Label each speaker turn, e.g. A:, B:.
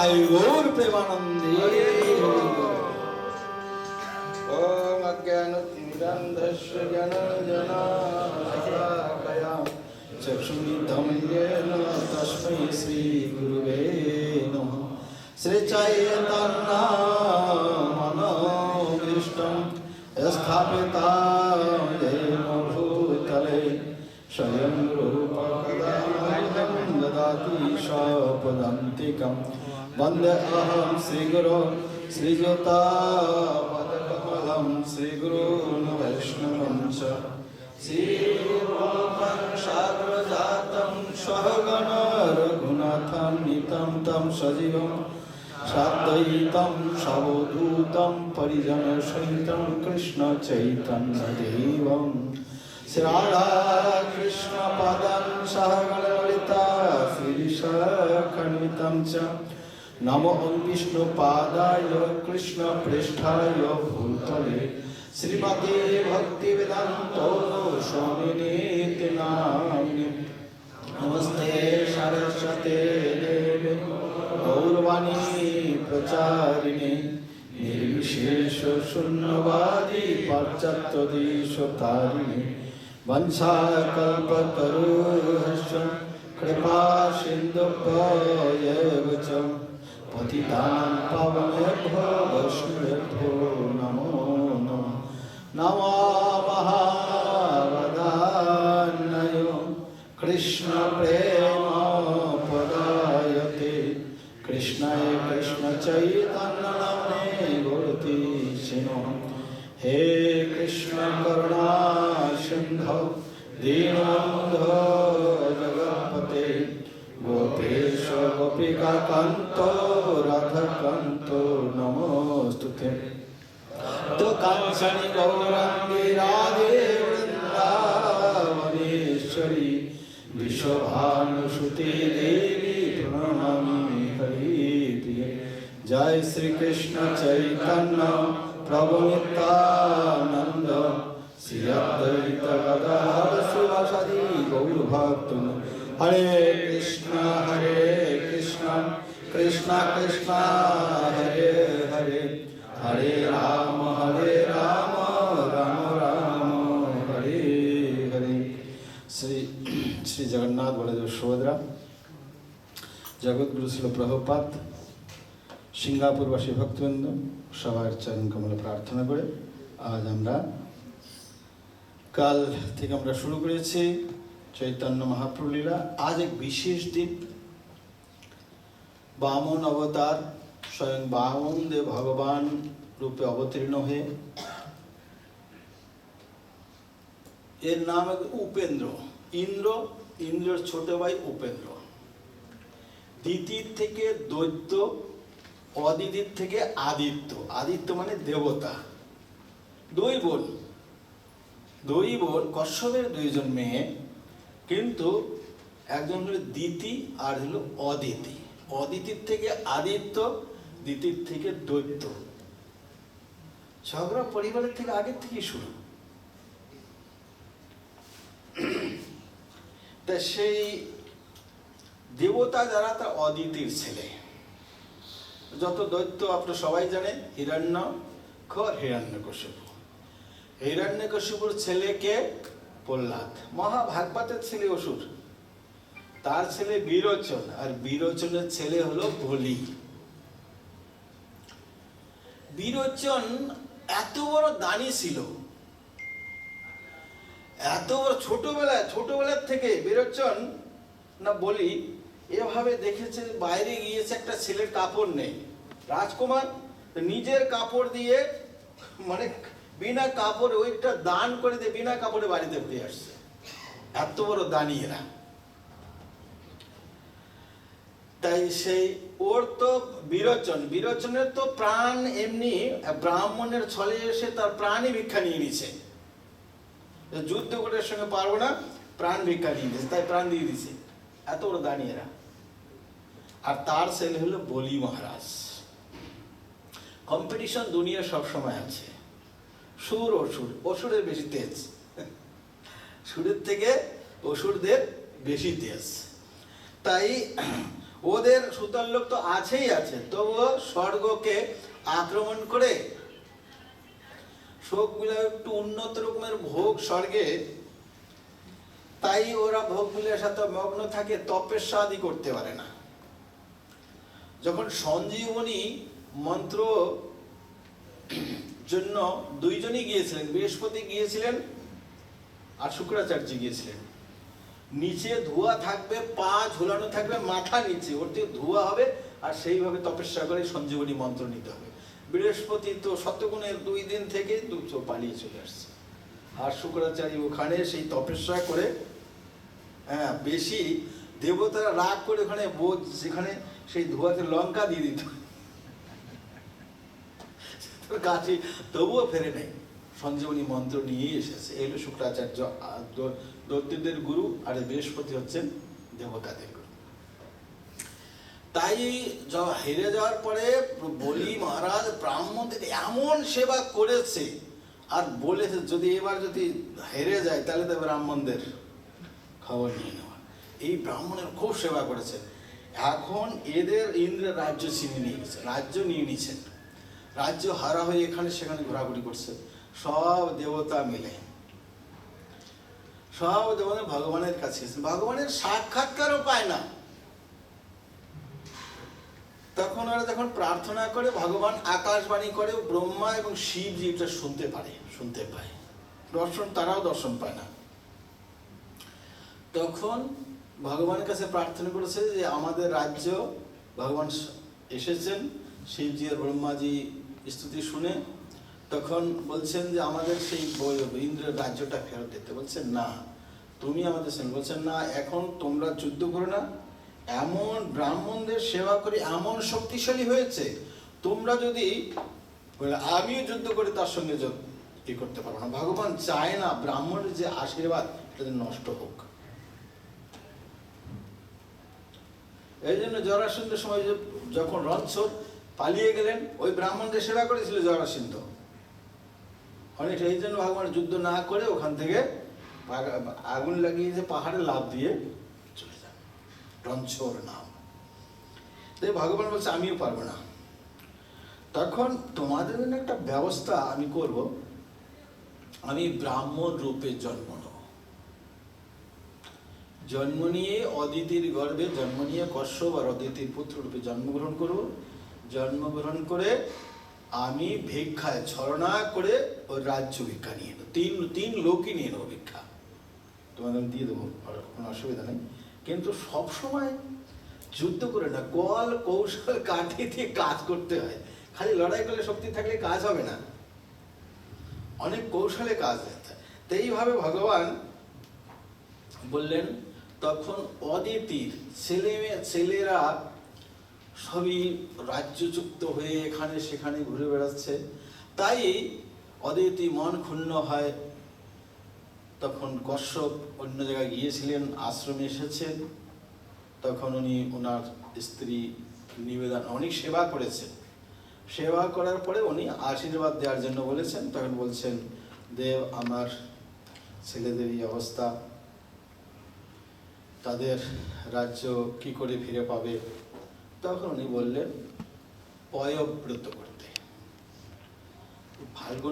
A: సాయి గౌర్ ప్రేమానంది ఓం అజ్ఞాన తిరంధస్య గణజనాకయా చక్షుమిధమ్యేన తస్మై శ్రీ గురువే నమ శ్రీచైతన్నా మనోభీష్టం वन्दे अहं श्रीगुरो श्रीयुतापदकमलं श्रीगुरून् वैष्णवं च श्रीगुरुवंशाग्रजातं श्वगण रघुनाथान्वितं तं सजीवं सादयितं सवधूतं परिजनसहितं कृष्णचैतन्यदेवं श्रीराधाकृष्णपदं सहगणलिता श्रीशखण्डितं च নম ওং বিষ্ণু পাদায় কৃষ্ণ পৃষ্ঠায় ভূতলে শ্রীমতে ভক্তি বেদান্ত সমিনীত নামিনি নমস্তে সরস্বতে দেবে গৌরবাণী প্রচারিণী নির্বিশেষ শূন্যবাদী পাশ্চাত্য দেশ তারিণী वंशाकल्पतरुश्च कृपा পতিতান পাবনেভ্যো বৈষ্ণবেভ্যো নমো নমঃ নমো মহাবদান্নয় কৃষ্ণ প্রেম পদায়তে কৃষ্ণায় কৃষ্ণ চৈতন্য নামে গুরুতি শিনো হে কৃষ্ণ করুণা সিন্ধ দীনবন্ধু কান্ত রাধাকান্ত নমস্তুতে তো কাঞ্চনি গৌরাঙ্গে রাধে বৃন্দাবনেশ্বরী বিশ্বভানুসুতে দেবী প্রণামি হরি প্রিয় জয় শ্রীকৃষ্ণ চৈতন্য প্রভু নিত্যানন্দ শ্রী অদ্বৈত গদাধর সুভাষাদি গৌর ভক্ত হরে কৃষ্ণ হরে কৃষ্ণ কৃষ্ণ কৃষ্ণ হরে হরে হরে রাম হরে রাম রাম রাম হরে হরে শ্রী শ্রী জগন্নাথ বলদেব সুভদ্রা জগৎগুরু ছিল প্রভুপাত সিঙ্গাপুরবাসী ভক্তবৃন্দ সবার চরণ কমলে প্রার্থনা করে আজ আমরা কাল থেকে আমরা শুরু করেছি চৈতন্য মহাপ্রলীলা আজ এক বিশেষ দিন বামন অবতার স্বয়ং বামন দেব ভগবান রূপে অবতীর্ণ হয়ে এর নাম উপেন্দ্র ইন্দ্র ইন্দ্রের ছোট ভাই উপেন্দ্র দ্বিতীর থেকে দৈত্য অদিতির থেকে আদিত্য আদিত্য মানে দেবতা দুই বোন দুই বোন কশ্যপের দুইজন মেয়ে কিন্তু একজন হলো দিতি আর হলো অদিতি অদিতির থেকে আদিত্য দিতির থেকে দৈত্য ঝগড়া পরিবারের থেকে আগের থেকে শুরু তা সেই দেবতা যারা তা অদিতির ছেলে যত দৈত্য আপনারা সবাই জানেন হিরণ্য খর হিরণ্যকশিপু হিরণ্যকশিপুর ছেলেকে প্রহ্লাদ মহাভাগবতের ছেলে অসুর তার ছেলে বিরোচন আর বিরোচনের ছেলে হলো ভলি বিরোচন এত বড় দানি ছিল এত বড় ছোটবেলায় ছোটবেলার থেকে বিরোচন না বলি এভাবে দেখেছে বাইরে গিয়েছে একটা ছেলের কাপড় নেই রাজকুমার নিজের কাপড় দিয়ে মানে বিনা কাপড়ে ওইটা দান করে দিয়ে বিনা কাপড়ে বাড়িতে ফিরে আসছে এত বড় দানি এরা তাই সেই ওর তো বিরোচন বিরোচনের তো প্রাণ এমনি ব্রাহ্মণের ছলে এসে তার প্রাণই ভিক্ষা নিয়ে নিছে যুদ্ধ করে সঙ্গে পারবো না প্রাণ ভিক্ষা নিয়ে নিছে তাই প্রাণ দিয়ে দিছে এত বড় দানি এরা আর তার ছেলে হলো বলি মহারাজ কম্পিটিশন দুনিয়া সবসময় আছে সুর অসুর অসুরের বেশি তেজ সুরের থেকে অসুরদের বেশি তেজ তাই ওদের সুতার লোক তো আছেই আছে তবুও স্বর্গকে আক্রমণ করে শোকগুলো একটু উন্নত রকমের ভোগ স্বর্গে তাই ওরা ভোগগুলির সাথে মগ্ন থাকে তপের সাদি করতে পারে না যখন সঞ্জীবনী মন্ত্র জন্য দুইজনই গিয়েছিলেন বৃহস্পতি গিয়েছিলেন আর শুক্রাচার্য গিয়েছিলেন নিচে ধোয়া থাকবে পা ঝোলানো থাকবে মাথা নিচে ওর থেকে ধোয়া হবে আর সেইভাবে তপস্যা করে সঞ্জীবনী মন্ত্র নিতে হবে বৃহস্পতি তো শতগুণের দুই দিন থেকে দুটো পালিয়ে চলে আসছে আর শুক্রাচার্য ওখানে সেই তপস্যা করে হ্যাঁ বেশি দেবতারা রাগ করে ওখানে বোধ যেখানে সেই ধোয়াতে লঙ্কা দিয়ে দিতে হয় কাছে তবুও ফেরে নেই সঞ্জীবনী মন্ত্র নিয়ে এসেছে এলো শুক্রাচার্য দৈত্যদের গুরু আর বৃহস্পতি হচ্ছেন দেবতাদের গুরু তাই হেরে যাওয়ার পরে বলি মহারাজ ব্রাহ্মণদের এমন সেবা করেছে আর বলেছে যদি এবার যদি হেরে যায় তাহলে তো ব্রাহ্মণদের খবর নিয়ে নেওয়া এই ব্রাহ্মণের খুব সেবা করেছেন এখন এদের ইন্দ্রের রাজ্য চিনি নিয়ে রাজ্য নিয়ে নিয়েছেন রাজ্য হারা হয়ে এখানে সেখানে ঘোরাঘুরি করছে সব দেবতা মিলে সব দেবতা ভগবানের কাছে ভগবানের সাক্ষাৎকারও পায় না তখন ওরা যখন প্রার্থনা করে ভগবান আকাশবাণী করে ব্রহ্মা এবং শিব জীবটা শুনতে পারে শুনতে পায় দর্শন তারাও দর্শন পায় না তখন ভগবানের কাছে প্রার্থনা করেছে যে আমাদের রাজ্য ভগবান এসেছেন শিবজি আর ব্রহ্মাজি স্তুতি শুনে তখন বলছেন যে আমাদের সেই ইন্দ্রের রাজ্যটা ফেরত দিতে বলছেন না তুমি আমাদের সঙ্গে বলছেন না এখন তোমরা যুদ্ধ করো না এমন ব্রাহ্মণদের সেবা করে এমন শক্তিশালী হয়েছে তোমরা যদি আমিও যুদ্ধ করে তার সঙ্গে ই করতে পারবো না ভগবান চায় না ব্রাহ্মণের যে আশীর্বাদ এটা নষ্ট হোক এই জন্য জরাসন্ধের সময় যখন রণছোড় পালিয়ে গেলেন ওই ব্রাহ্মণকে সেবা করেছিল জরাসিন্ধ অনেকটা এই জন্য ভগবান যুদ্ধ না করে ওখান থেকে আগুন লাগিয়ে যে পাহাড়ে লাভ দিয়ে চলে যান রঞ্চোর নাম ভগবান বলছে আমিও পারবো না তখন তোমাদের জন্য একটা ব্যবস্থা আমি করব আমি ব্রাহ্মণ রূপে জন্ম নেব জন্ম নিয়ে অদিতির গর্ভে জন্ম নিয়ে কশ্যপ আর অদিতির পুত্র রূপে জন্মগ্রহণ করবো জন্মগ্রহণ করে আমি ভিক্ষায় ছলনা করে ওর রাজ্য ভিক্ষা নিয়ে নেবো তিন তিন লোকই নিয়ে নেবো ভিক্ষা তোমাদের আমি দিয়ে দেবো কোনো অসুবিধা নেই কিন্তু সবসময় যুদ্ধ করে না কল কৌশল কাঠি দিয়ে কাজ করতে হয় খালি লড়াই করলে শক্তি থাকলে কাজ হবে না অনেক কৌশলে কাজ হয় তো এইভাবে ভগবান বললেন তখন অদিতির ছেলে মেয়ে ছেলেরা সবই রাজ্যযুক্ত হয়ে এখানে সেখানে ঘুরে বেড়াচ্ছে তাই অদিতি মন ক্ষুণ্ণ হয় তখন কশ্যপ অন্য জায়গায় গিয়েছিলেন আশ্রমে এসেছেন তখন উনি ওনার স্ত্রী নিবেদন অনেক সেবা করেছেন সেবা করার পরে উনি আশীর্বাদ দেওয়ার জন্য বলেছেন তখন বলছেন দেব আমার ছেলেদের এই অবস্থা তাদের রাজ্য কি করে ফিরে পাবে তখন উনি বললেন পয়ব্রত করতে ফাল্গুন